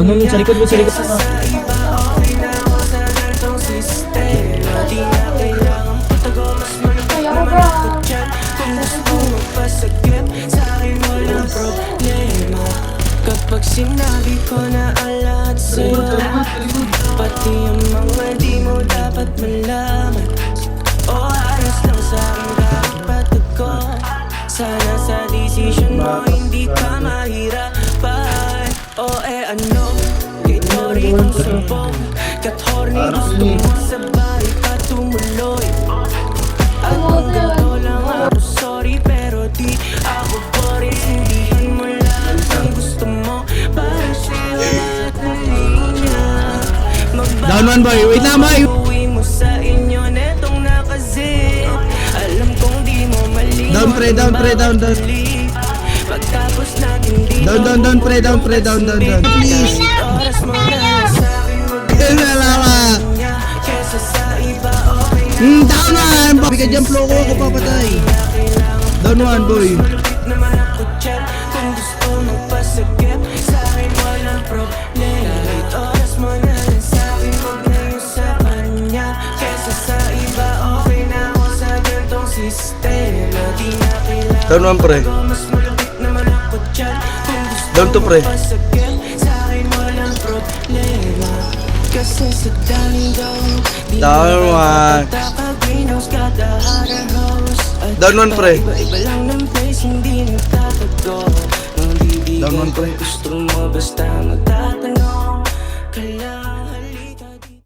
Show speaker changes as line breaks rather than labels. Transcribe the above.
Doon mo, sa likod mo, sa likod mo.
Kapag sinabi ko na ang lahat sa'yo Pati ang mga di mo dapat malaman O eh ano Ito rin ang sumbong Kat horny gusto mo sabay ka tumuloy At kung ganito lang ako sorry Pero di ako boring Sindihan mo lang ang gusto mo Para sa'yo lahat ng linya
Down one, boy. Wait lang, boy. Down, pre, down, pre, down, down. Down, down, down, pre, down, pre, down, down, down. Please.
Lang
ah. Hmm, down one. Bigyan dyan flow ko ako papatay. Down one, boy.
Na kailangan
Down one, pre. Down to pre. Down one. Down one pre. Down one pre.
Gusto mo basta